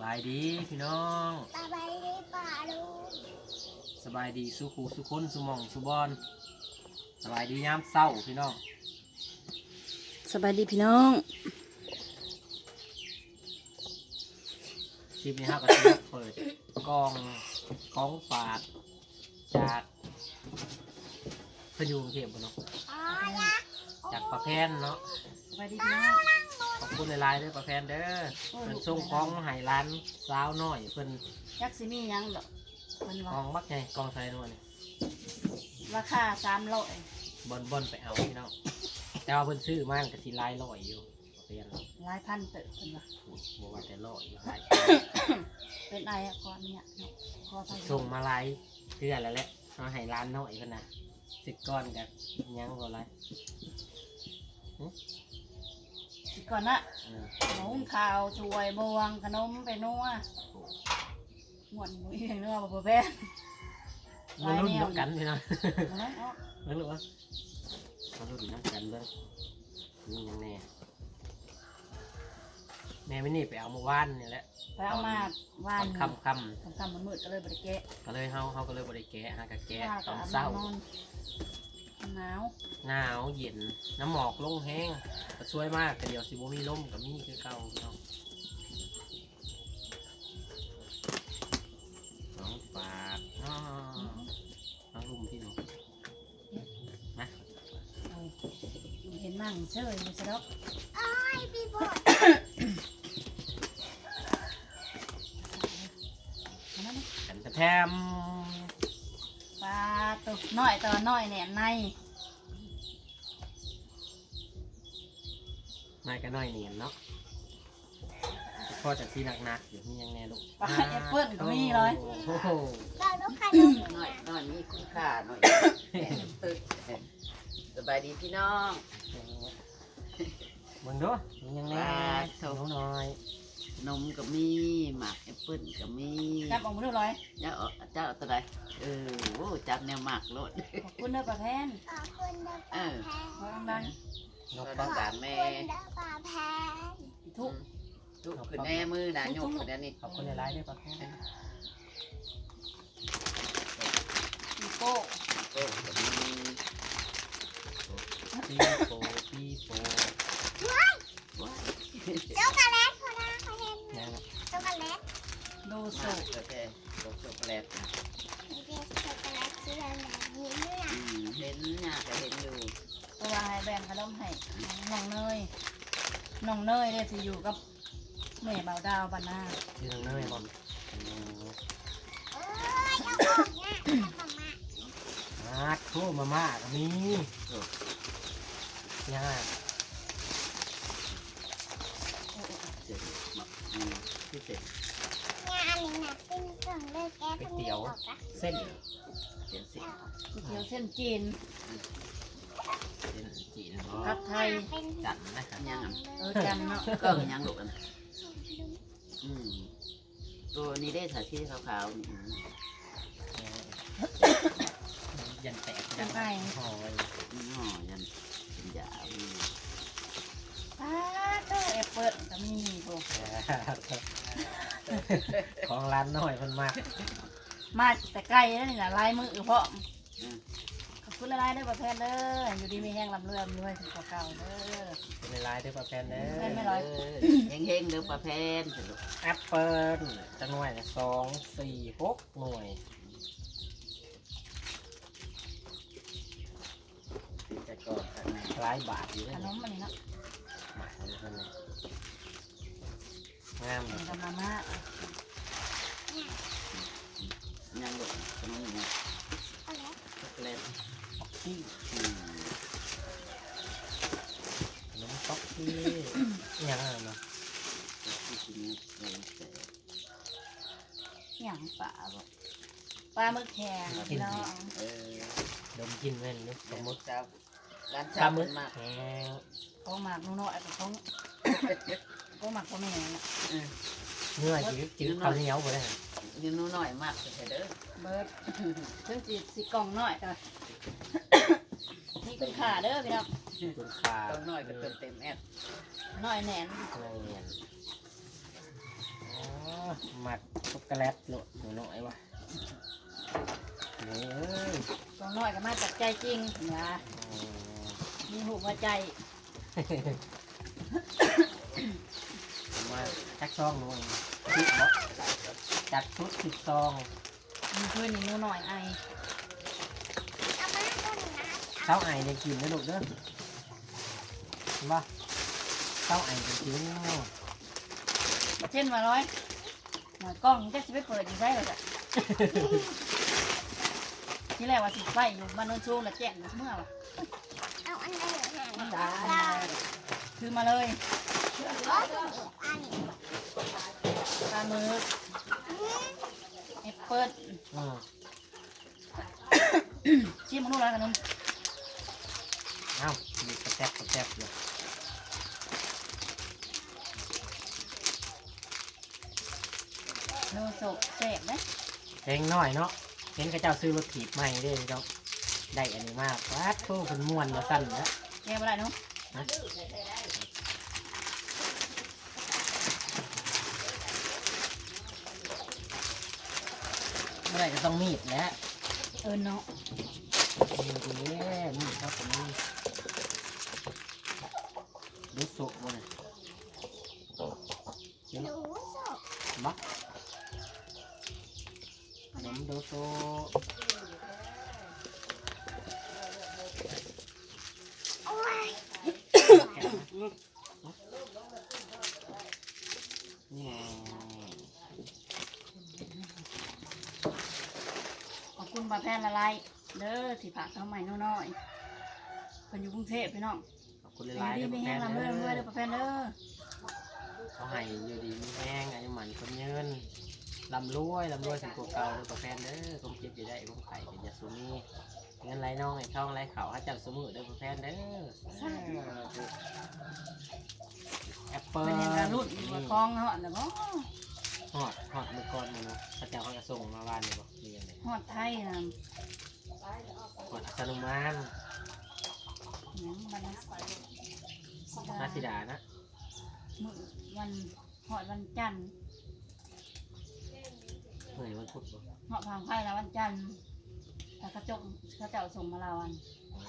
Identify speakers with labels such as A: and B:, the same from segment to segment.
A: บายดีพี่น้อง
B: สบายดีป่าลุง
A: สบายดีสุขูสุคนสุหมองสุบอนสบายดียามเศร้าพี่น้อง
C: สบายดีพี่น้อง
A: คลิปนี้ฮะก็จะเปิดกล่องของฝากจากเพนอยูกรุงเทพฯเนาะ
B: อ๋อยะ
A: จากประแพนเนาะ
C: สบายดีพี่น้อง
A: ขอ บคุณหลายๆเด้อประแพนเด้อเพิ่นส่งของมาให้ร้านสาวน้อยเพิ่น
C: ยักษ์ซิมีหยังดอกมัน
A: ก
C: ว่า
A: องมักไงกองไทยนวลนี่
C: ราคาสามร้อย
A: บอนบอนไปเอาพี่น้องแต่ว่าเพิ่นซื้อมาก็สิหลายร้อยอยู่ประแพน
C: หลายพันเติบเป็นว่า
A: บอกว่าแต่ร้อยอยู่หลาย
C: เป็นไออะก่อนเนี่ยเนาะขอไป
A: ส่งมาหลายเทื่อแล้วแหละเอาให้ร้านน้อยเพิ่นน่ะสิบก้อนกับยังก็ไร
C: สิ ก่อนนะ
A: เออ
C: หมูข้าวช่วยบวงขนมไปนัวหมวนหมูอีกนัวบ่แพ้
A: มันรุ่นน้ำกันพี่น้อง
C: เอาละเอา
A: เบิ่งลูกวะมันรุ่นน้ำกันเบิ่งนี่ยังแน่แม่ไม่นี่ไปเอาเมื่อวานนี่แหละ
C: ไปเอามา
A: ต
C: วา
A: อนนค่ำค่
C: ทำคำมันมืดก็เลยบริเกะำ
A: ก็เลยเฮาเฮาก็เลยบริแกะฮะกับแกะ
C: ว่า
A: ต
C: ก็
A: อน
C: อาบ
A: เศร้า
C: น้ำนอน หนาว
A: หนาวเย็นน้ำหมอกลงแห้งก็ช่วยมากแต่เดี๋ยวสิบ่มีลมกับมีคือเก่าพี่น้องน้องฝากอ้อน้องลุมพี่น้องนะ
C: เอาเห็นนั่งเฉยอยู่ซะดอก
B: โอ้ยพี่บด
C: เอามานี่
A: กันกระแทม
C: ปลาตัว น้อยตัวน้อยเนี่ยใน
A: นายก็น้อยเนียนเนาะพ่อจากที่หนักๆอยู่นี่ยังแน่ลูก
C: ปลาแอปเปิ้ลก็มีเลย
A: โอ้โห
B: เราลูกขนม
D: หน่อยหน่อยมีคุณค่าหน่อยตึกสบายดีพี่น้อง
A: มึงดูมึงยังแน่
D: ว้าโถ่
A: หนูน้อย
D: นมก็มีหมากแอปเปิ้ลก็มี
C: จับออกมาดูเลย
D: เจ้าเอาเจ้าเอาตัวใดเออโอ้จับแนวหมากโลด
C: ขอบคุณเด้อปลาแพน
B: ขอบคุณนะ
D: เอ
B: ป่า
D: อ
B: แพน
C: ขอดัง
A: นก
D: ก็
A: ปั
D: ต้อง
A: ก
D: การแม่
B: ขอบคุณนะป่าแพน
C: ๆทุก
D: ทุกขึ้นแน่มือนะโยกคนนี้นี่
A: ขอบคุณหลายๆด้วยปัก
C: ปีโป้
D: โอ้ก็มี
A: ปีโปปีโป
D: ว้าย
B: ช็อกโกแลตพอนะเขาเห็น
A: ยัง
B: ช็อกโกแลต
C: โด
D: มา
C: โซ
D: โอเคโลช็อกโกแลตนะ
B: มีเป็นช็อกโกแลตสีเหลืองๆยิ้มเลย
D: อืมเห็นเนี่ยก็เห็นอยู่
C: ตัวให้แบ่งขนมให้น้องเนยน้องเนยเนี่ยสิอยู่กับแม่เบาดาวบ้านนา
A: ที่ทางเนยบอล
D: อืม
B: โอ้ยเอาออกเนี่ยเอามา
A: อาโทมาม่าก็มียังไง
D: เสร็จหมดอืมที่เสร็จ
B: เนี่ย อันนี้นะเป็นเครื่องเลือกแก้พวกนี้ออกอะ
A: เส้น
D: เตี๋
C: ยวเส้นจีน
A: เส้นจีน
C: ผัดไทย
B: เป็น
A: จันนะครับ
D: ยังอะ
C: เออจันเนาะ
D: ก็ยังหลบกันอืมตัวนี้ได้สาธิตขาวๆนี่อืม
A: ยันแตกจังหอย
D: อ๋อยันเป็นยาอืม
C: ปลาตัวแอปเปิ้ลก็มีโบ
A: ของร้านน้อยมันมาก
C: มาแต่ไกลแล้วนี่นะลายมือเพาะขอบคุณหลายๆเด้อประเภทเด้ออยู่ดีมีแห้งลำเลื่อมด้วยถึงเก่าๆเด้อ
A: เป็นลายด้วยปลาแพนเด้
C: แม่นไหม
A: อ
C: ร้อย
D: เฮงเฮงๆเด้อปลาแพนสรุป
A: แอปเปิลจะหน่วยละสองสี่หกหน่วย
D: ติดแต่ก่อนข้างใน
A: หลายบาทอยู่
C: ข
A: เลย
C: นมอันนี้เนาะ
A: มาเอาดูกันเลย งามเล
C: มี
A: ย
C: กำลังมา
D: ยังหลบขนมอยู่
B: ช็อกโกแลต
D: ช็อกโกแลต
A: ที่
D: อืม
A: ขนมต๊อกที่ยังไงเนาะ
D: ที่กินเนี่ยเลยแต่
C: อย่างปลาบ่ปลาหมึกแข็งพี่น้อง
D: เออ
A: ดมกินเว้นนี่สมมติ
D: เจ้าร้าน
A: ป
D: เจ้า
A: ลาหมึ
D: เพิ่
A: ก
D: นมาก
A: แห้ง
C: ของหมากน้อยๆกับของ ของหมากของแม่น่ะ
D: เออ
A: เนื้อจืดจืดข้าวเหนียวไปเลย
D: นี่หนูน้อยมากเลยเด้อ
C: เบิร์ดซึ่งสิสิกล่องน้อยก็นี่คุณค่าเด้อพี่น้อง
A: คุณค่า
D: ต้องน้อยก็เติมเต็มแอด
C: น้อยแหนน
A: เนียนอ๋อหมักช็อกโกแลตโหลดหนูน้อยวะเฮ้ย
C: ตัวน้อยก็มาจากใจจริงนะมีหูหัวใจ
A: มาจักซองหนูสิบบ่จัดชุดสิบซอง
C: มีเพื่อนนี่หนูหน่อยไอ
B: เอามาต้นนะ
A: เช้าไอเนี่ยกินนะลูกเด้อเห็นปะเช้าไอเนี่ยกินเนาะ
C: เช่นมาร้อยหน่อยกล้องจะสิไปเปิดอีกได้เลยจ้ะที่แรกว่าสิไฟอยู่บ้านโนนชูงแล้วแจ้งอยู่เมื่อวะ
B: เอาอันไหนหาง
C: มันด่าคือมาเลย
B: ก็ต้องอีกอัน
C: ปลาหมึกแอปเปิ้ล
A: อืม
C: ชิมมันนู่นแล้วกันนุ่ม
A: เอ้ามีกระแทกกระแทกเลย
C: โนโซกเสพนะ
A: เล็งน้อยเนาะเห็นกระเจ้าซื้อรถถีบใหม่เด้เจ้าได้อันนี้มากวัดโทษเป็นม่วนมาสั่นแล้ว
C: แกบ่ได้นุ่ม
A: เมื่ อไรก็ต้องมีดแล้ว
C: เออเนาะ
A: มีดีมีดครับผมนี่ดูสุกบ่เนี่ยเดี๋ยว
B: หนูสอบ
A: บักน้ำดูสุก
B: โอ้ย
A: นี่ไง
C: ขอบคุณปลาแพนละลายเด้อที่ผักเขาใหม่น้อยๆเป็นอยู่กรุงเทพพี่น้อง
A: ขอบคุณหลายๆ
C: ยู่ดี
A: เด้อ
C: มี
A: พ่อ
C: แห้งลำเลื่อนด้วย
A: เด้อ
C: ปลาแพนเด้อ
A: เขาให้อยู่ดีมีแห้งอายุหมันคนยืนลำรวยลำรวยถึงตัวเก่าเด้อพ่แม่เด้อคมเจ็บอยู่ได้คมไข่เป็นยาสูมีเงินไหลน้องไอ้ทองไหลเขาให้จับสมุนเด้อพ่แม่เด้อแอปเปิ้ล
C: เป็นยังไงรุ่นอยู่กับคลองเหาะแต่บ่
A: ฮอดฮอดมือก่อนมาเนาะพระเจ้าเขาจะส่งมาบ้านนี่บอกมี อะไร
C: ฮอดไทยนะ
A: ฮอดอัสนุมาน
C: หยังมันนะ
A: นาสิดานะ
C: มื้อวันฮอดวันจันทร์
A: เมื่อวันพุธบ่
C: ฮอดทางไทยแล้ววันจันทร์แต่กระจกเขาเจ้าส่งมาลาวัน
A: อ๋อ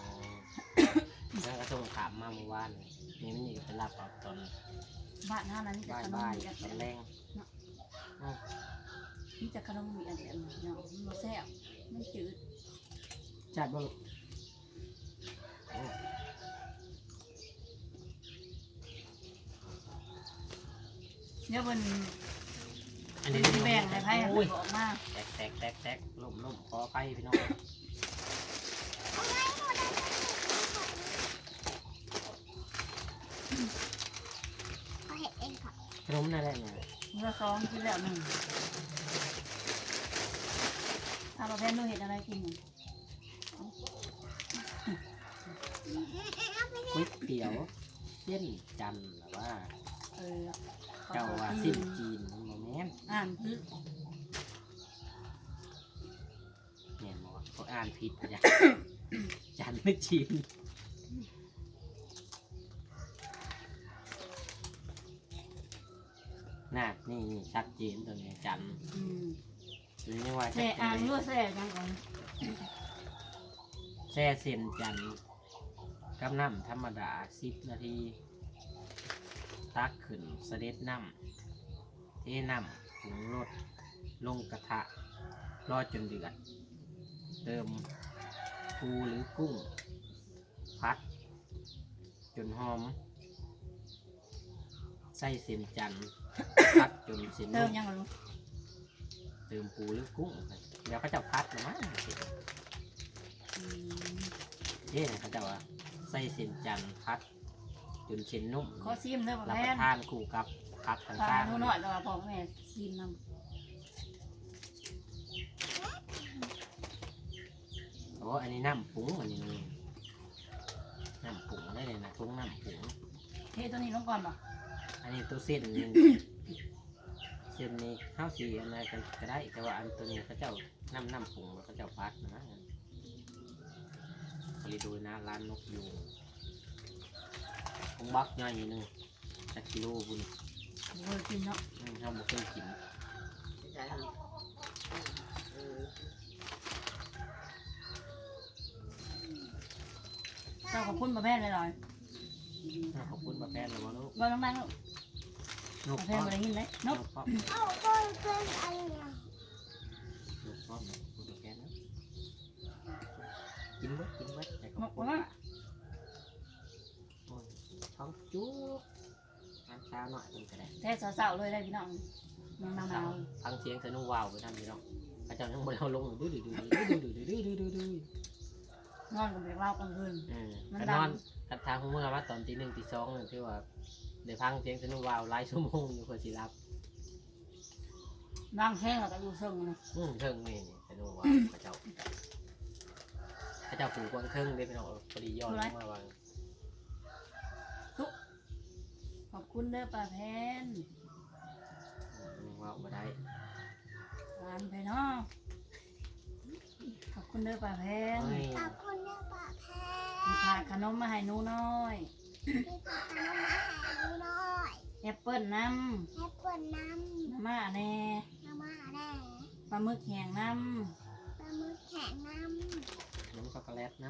A: แล้วก็ส่งถามมาเมื่อวานนี่มันนี่ไปรับเอาตอน
C: บ้านหน้านั้นมีแต่
A: บ่าย
C: ขนม
A: บ่าย
C: มี
A: ๆต
C: แต่
A: อนแรง
C: มีแต่ขนมมีแต่เนาะมันบ่แซ่บมันจืด
A: จัดบ่ลูก
C: เดี๋ยวมัน
A: อัน
C: มัน
A: นี้
C: สิแบ่งให้ไผให้
A: อุ้ย
C: บอกมา
A: แตกแตกแตกแตกล่มล่มขอไปพี่น้อง
B: ขนเอะ
A: ขนมนั่นแหละเนี่ย
C: เมื่อสองกินแล้วหนึ่ง ถ้าประเภทนู้นเห็นอะไรกิน
A: ก๋วยเตี๋ยวเส้นจันทร์หรือว่า
C: เออ
A: เจ้าว่าสิ้นจีนมันบ่แม่น
C: อ่านคือ
A: แม่นบ่วะเขาอ่านผิดจ้ะจันทร์ไม่จีนน่ะนี่นี่ชัดเจนตัวนี้จันทร์
C: อืม
A: หรือยังว่า
C: แซ่อ่านรู้แซ่ยังก่อน
A: แช่เส้นจันทร์กับน้ำธรรมดาสิบนาที ตักขึ้นเสด็จน้ำเทน้ำผงรสลงกระทะ รอจนเดือด เติมปูหรือกุ้ง พัด จนหอม ใส่เส้นจันทร์พัดจนเส้น
C: เติม
A: นุ่ม
C: ยังก่อนลูก
A: เติมปูหรือกุ้งเดี๋ยวเขาจะพัดหรือมั้ง
C: อืม
A: เอ๊ะเขาจะว่าใส่เส้นจันทร์พัด จนเส้นนุ่ม
C: ขอซิมเด้อประ
A: รับ
C: เภ
A: ป
C: ท
A: ระทานคู่กับพัก
C: พา
A: ต่าง
C: หนูหน่อยแต่ว่าพ่อแม่ซิมน
A: ๆโอ้อันนี้น้ำผงอันนี้นี่น้ำผงได้เลยนะทุงน้ำผงำ
C: เทตัวนี้ลงก่อนป่ะ
A: อันนี้ตัวเส้นนี่ เส้นนี้ข้าวสีอันไหนกันก็ได้ แต่ว่าอันตัวนี้เขาเจ้าน้ำน้ำผงแล้วเขาเจ้าพัดนะผลิตโดยนะร้านนกยูงผมบักย่อยนิดนึงสักกิโลบุญ
C: เบอร์กินเนาะ
A: อืมทำบุเคยกิน
D: ใช่ฮะเออ
C: เจ้าขอบคุณประแพทย์เลยหน่อย
A: ขอบคุณป้าแพนแล้วบ่ลูก
C: ว่าน้องนั่งลูก
A: นก
C: ประแพ
A: ป้
C: ท
A: อ
C: ย์
A: ม
C: มาได้ยินไหมน
A: น
C: ก
A: กป้อม
B: เอาก็เป็นอะไรเนี่ย
A: นกป้อมคุณป้าแพนนะกินเบิดกินเบิดแต่ก็
C: นก
A: ปวด
C: ว่า
A: โอ้ยท้องจุ๊บน้ำเช้าหน่อยมันก็ได้
C: แท้สาวๆเลยได้พี่น้องน้องหนาว
A: ฟังเสียงสนุกว้าวไปทำพี่น้องพระเจ้ายังบ่ได้เอาลงดูดูดูดูดูดูดูดูดูดู
C: ๆนอนกับเด็กเล่ากลางคืน
A: เออ
C: มัน
A: ก็
C: ดัง
A: นอนกันทางเมื่อว่าตอนตีหนึ่งตีสองนั่นที่ว่า ได้ฟังเสียงสนุกว้าวหลายชั่วโมงอยู่เพื่อสิรับ
C: นั่งแห้งแล้วก็อยู่เชิงนะ
A: อืมเทิงนี่นี่สนุกว้าวพระเจ้าพระเจ้าปลูกกวางเทิงได้พี่น้องพอดีย้อนลงมาวาง
C: ขอบคุณเด้อป้าแพน
A: อืมว้าวมาได้
C: ร้านไปเนาะขอบคุณเด้อป้าแพน
A: เฮ้ย
B: ขอบคุณนะป้าแพ
C: มี
B: ร
C: พาขนมมาให้หนูน้อย
B: ที่พาน้ำมาให้ดูหน่อย
C: แอปเปิ้ลน้
B: แอปเปิ้ลน้ำ
C: น้ำมาแน่ำ
B: น้ำมาแน่
C: ปลาหมึกแห้งน้
B: ปลาหมึกแข็งน้
A: น้ำช็อกโกแลตน้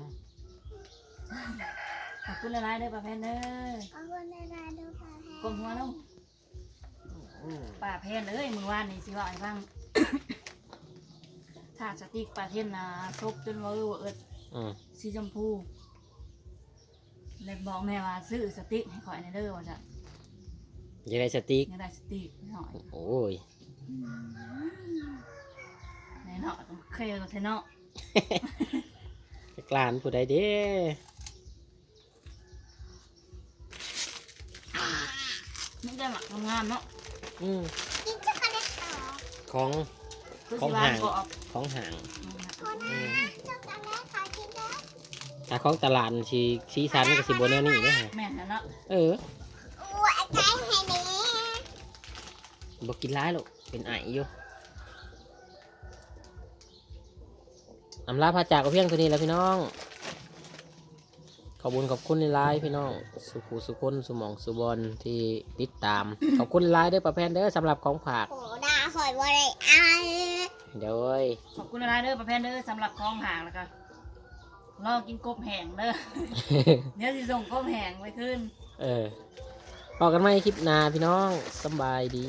A: ำ
C: ขอบคุณหลายๆเด้อป้าแพนเด้อำ
B: ขอบคุณนะนะดูป้าแพร
C: กลมหัวลงำ
A: อืม
C: ป้าแพนเอ้ยมือวานนี่สิว่าไอ้ฟัง ถ้าสติกป้าเทนนะซบจนว่าเออว่าเอิด
A: อืม
C: สีชมพูเลยบอกแม่ว่าซื้อสติ๊กให้ข่อยในเด้อว่าจะ
A: ยังไงสติ๊ก
C: ยังได้สติ๊กหน่อย
A: โอ้ย
C: ในเนาะต้องเคยกับเทเนาะ
A: กลานผู้ใดเด้
C: นึกได้หมักงามๆเนาะ
A: อืม
B: กินช็อกโกแลตต่อ
A: ของ
C: คือ
A: ของ
C: สิวา
A: ห่างง
C: กรอบ
A: ของห่าง
B: คนนะช็อกโกแลตขอกินแล้ว
A: ถ้าของตลาดสีสีสันก็สิบนแนวนี้เด้อฮะ
C: แม่นนะเนาะ
A: เออ
B: อู้
A: บอกกินร้ายหรอกเป็นไออยู่อำลาพาจากกับเพียงตัวนี้แล้วพี่น้อง ขอบคุญขอบคุณในไลน์พี่น้อง สุขูสุคนสุหมองสุบอลที่ติดตาม ขอบคุณไลน์เด้อป้าแพนเด้อสำหรับของผาก
B: โอ้ด่าหอยว่าไรอัน
A: เดี๋ยวเอ้ย
C: ขอบคุณนะเด้อประเภทเด้อสำหรับของห่างแล้วก็รอกินกบแห้งเด้อเดี๋ยวสิส่งกบแห้งไปขึ้น
A: เออ พอกันไหมคลิปหน้าพี่น้องสบายดี